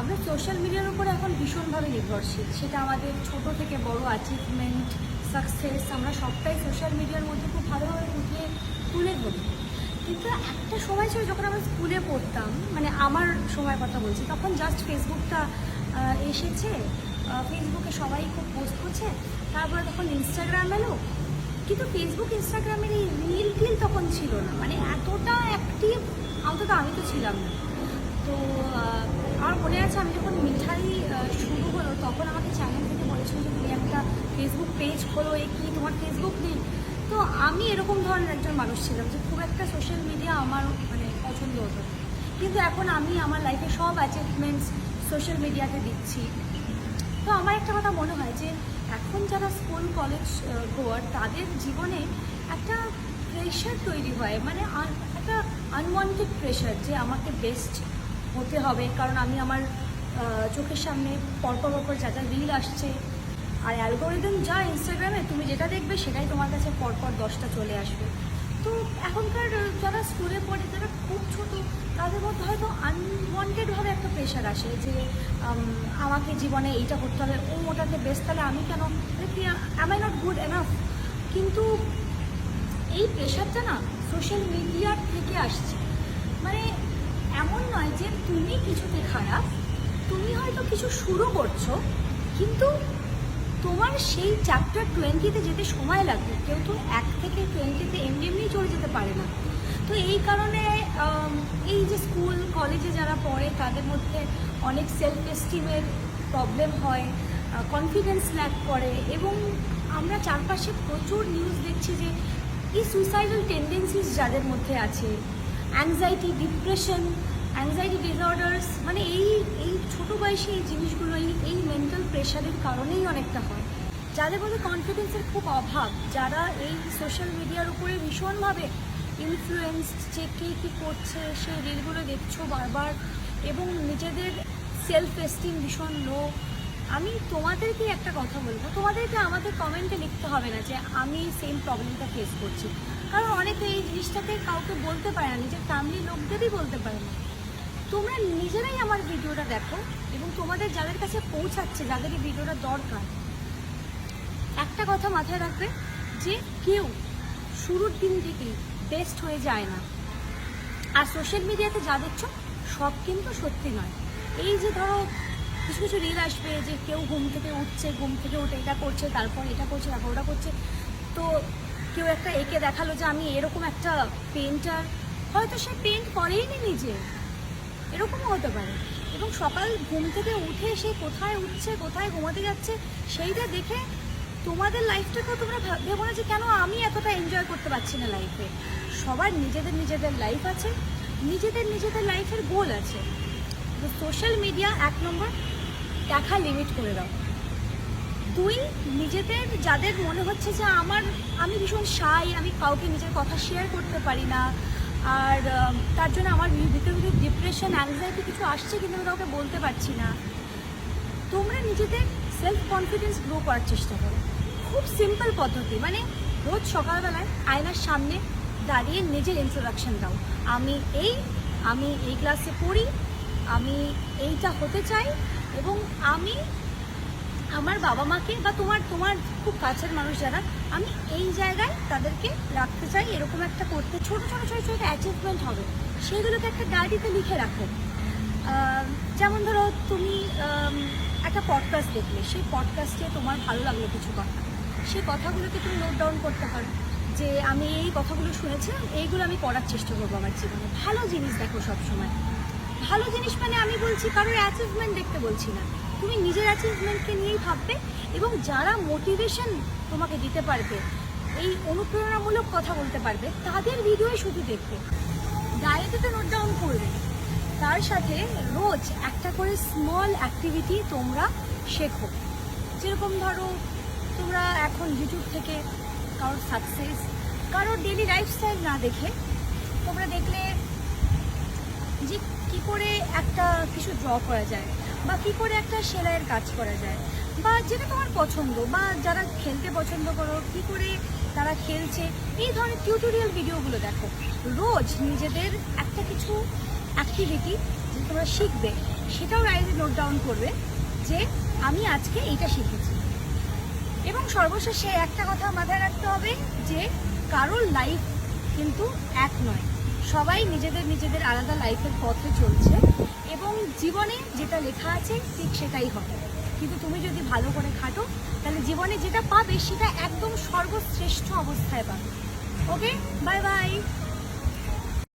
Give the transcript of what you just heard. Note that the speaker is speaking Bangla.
আমরা সোশ্যাল মিডিয়ার উপর এখন ভীষণভাবে নির্ভরশীল। সেটা আমাদের ছোট থেকে বড় অ্যাচিভমেন্ট সাকসেস আমরা সবটাই সোশ্যাল মিডিয়ার মধ্যে খুব ভালোভাবে ফুটিয়ে তুলে ধরি। কিন্তু একটা সময় ছিল যখন আমরা স্কুলে পড়তাম মানে আমার সময় কথা বলছি, তখন জাস্ট ফেসবুকটা এসেছে। ফেসবুকে সবাই খুব পোস্ট করছে। তারপরে তখন ইনস্টাগ্রাম এলো। কিন্তু ফেসবুক ইনস্টাগ্রামের এই রিল টিল তখন ছিল না। মানে এতটা অ্যাক্টিভ অন্তত আমি তো ছিলাম না। তো আমার মনে আছে আমি যখন মিঠাই শুরু হলো, তখন আমাকে চ্যানেল থেকে বলেছিল যে তুমি একটা ফেসবুক পেজ খোলো এ কি তোমার ফেসবুক নেই? তো আমি এরকম ধরনের একজন মানুষ ছিলাম যে খুব একটা সোশ্যাল মিডিয়া আমার মানে পছন্দ হতো কিন্তু এখন আমি আমার লাইফে সব অ্যাচিভমেন্টস সোশ্যাল মিডিয়াতে দিচ্ছি। তো আমার একটা কথা মনে হয় যে এখন যারা স্কুল কলেজ গোয়ার তাদের জীবনে একটা প্রেশার তৈরি হয় মানে একটা আনওয়ান্টেড প্রেশার যে আমাকে বেস্ট হতে হবে, কারণ আমি আমার চোখের সামনে পরপর পরপর যা যা রিল আসছে, আর অ্যালগোরিদম যা ইনস্টাগ্রামে তুমি যেটা দেখবে সেটাই তোমার কাছে পরপর দশটা চলে আসবে। তো এখনকার যারা স্কুলে পড়ে, যারা খুব ছোট, তাদের মধ্যে হয়তো আনওয়ান্টেডভাবে একটা প্রেশার আসে যে আমাকে জীবনে এইটা করতে হবে, ও ওটাতে বেস্ট তাহলে আমি কেন? Am I not good enough কিন্তু এই প্রেশারটা না সোশ্যাল মিডিয়ার থেকে আসছে। মানে এমন নয় যে তুমি কিছুতে খারাপ, তুমি হয়তো কিছু শুরু করছ, কিন্তু তোমার সেই চ্যাপ্টার টোয়েন্টিতে যেতে সময় লাগবে। কেউ তো এক থেকে টোয়েন্টিতে এমনি এমনি চলে যেতে পারে না। তো এই কারণে এই যে স্কুল কলেজে যারা পড়ে, তাদের মধ্যে অনেক সেলফ এস্টিমের প্রবলেম হয় কনফিডেন্স ল্যাক করে এবং আমরা চারপাশে প্রচুর নিউজ দেখছি যে এই সুইসাইডাল টেন্ডেন্সিস যাদের মধ্যে আছে অ্যাংজাইটি ডিপ্রেশন অ্যাংজাইটি ডিসঅর্ডার্স মানে এই এই ছোটো বয়সে এই জিনিসগুলো, এই এই মেন্টাল প্রেশারের কারণেই অনেকটা হয়। যাদের মধ্যে কনফিডেন্সের খুব অভাব, যারা এই সোশ্যাল মিডিয়ার উপরে ভীষণভাবে ইনফ্লুয়েন্সড যে কে কী করছে, সেই রিলগুলো দেখছ বারবার, এবং নিজেদের সেলফ এস্টিম ভীষণ লো আমি তোমাদেরকে একটা কথা বলব। তোমাদেরকে আমাদের কমেন্টে লিখতে হবে না যে আমি সেম প্রবলেমটা ফেস করছি। কারণ অনেকে এই জিনিসটাকে কাউকে বলতে পারে না, নিজের ফ্যামিলি লোকদেরই বলতে পারে না। তোমরা নিজেরাই আমার ভিডিওটা দেখো এবং তোমাদের যাদের কাছে পৌঁছাচ্ছে, যাদের এই ভিডিওটা দরকার, একটা কথা মাথায় রাখবে যে কেউ শুরুর দিন থেকেই বেস্ট হয়ে যায় না। আর সোশ্যাল মিডিয়াতে যা দেখছ, সব কিন্তু সত্যি নয়। এই যে ধরো কিছু কিছু রিল আসবে যে কেউ ঘুম থেকে উঠছে, ঘুম থেকে উঠে এটা করছে, তারপর এটা করছে, তারপর ওটা করছে। তো কেউ একটা একে দেখাল যে আমি এরকম একটা পেন্টার হয়তো সে পেন্ট করেইনি নিজে। এরকমও হতে পারে। এবং সকাল ঘুম থেকে উঠে সে কোথায় উঠছে, কোথায় ঘুমাতে যাচ্ছে, সেইটা দেখে তোমাদের লাইফটাকেও তোমরা ভাব- না যে কেন আমি এতটা এনজয় করতে পারছি না লাইফে সবার নিজেদের নিজেদের লাইফ আছে, নিজেদের নিজেদের লাইফের গোল আছে। সোশ্যাল মিডিয়া এক নম্বর দেখা লিমিট করে দাও। দুই, নিজেদের যাদের মনে হচ্ছে যে আমার, আমি ভীষণ সাই আমি কাউকে নিজের কথা শেয়ার করতে পারি না, আর তার জন্য আমার ভিতরে ভিতরে ডিপ্রেশন অ্যাংজাইটি কিছু আসছে কিন্তু আমি কাউকে বলতে পারছি না। তোমরা নিজেদের সেলফ কনফিডেন্স গ্রো করার চেষ্টা করো। খুব সিম্পল পদ্ধতি মানে রোজ সকালবেলায় আয়নার সামনে দাঁড়িয়ে নিজের ইন্ট্রোডাকশন দাও। আমি এই আমি এই ক্লাসে পড়ি আমি এইটা হতে চাই এবং আমি আমার বাবা মাকে বা তোমার তোমার খুব কাছের মানুষ যারা, আমি এই জায়গায় তাদেরকে রাখতে চাই, এরকম একটা করতে, ছোট ছোট ছোট ছোট অ্যাচিভমেন্ট হবে। সেগুলোকে একটা ডায়েরিতে লিখে রাখো। যেমন ধরো তুমি একটা পডকাস্ট দেখলে, সেই পডকাস্টে তোমার ভালো লাগল কিছু কথা। সেই কথাগুলোকে তুমি নোট ডাউন করতে পারো যে, আমি এই কথাগুলো শুনেছিলাম এইগুলো আমি করার চেষ্টা করব আমার জীবনে। ভালো জিনিস দেখো সবসময়। ভালো জিনিস মানে আমি বলছি, কারোর অ্যাচিভমেন্ট দেখতে বলছি না। তুমি নিজের অ্যাচিভমেন্টকে নিয়েই ভাববে এবং যারা মোটিভেশন তোমাকে দিতে পারবে, এই অনুপ্রেরণামূলক কথা বলতে পারবে, তাদের ভিডিওই শুধু দেখবে। ডায়েরিতে নোট ডাউন করবে। তার সাথে রোজ একটা করে স্মল অ্যাক্টিভিটি তোমরা শেখো। যেরকম ধরো, তোমরা এখন ইউটিউব থেকে কারোর সাকসেস কারোর ডেলি লাইফস্টাইল না দেখে তোমরা দেখলে যে কি করে একটা কিছু ড্র করা যায় বা কি করে একটা সেলাইয়ের কাজ করা যায় বা যেটা তোমার পছন্দ বা যারা খেলতে পছন্দ করো, কি করে তারা খেলছে, এই ধরনের টিউটোরিয়াল ভিডিওগুলো দেখো। রোজ নিজেদের একটা কিছু অ্যাক্টিভিটি যে তোমরা শিখবে, সেটাও ডায়েরি নোট ডাউন করবে যে আমি আজকে এইটা শিখেছি। এবং সর্বশেষে একটা কথা মাথায় রাখতে হবে যে কারোর লাইফ কিন্তু এক নয়। সবাই নিজেদের নিজেদের আলাদা লাইফের পথে চলছে এবং জীবনে যেটা লেখা আছে ঠিক সেটাই হবে। কিন্তু তুমি যদি ভালো করে খাটো, তাহলে জীবনে যেটা পাবে সেটা একদম সর্বশ্রেষ্ঠ অবস্থায় পাবে। Okay bye bye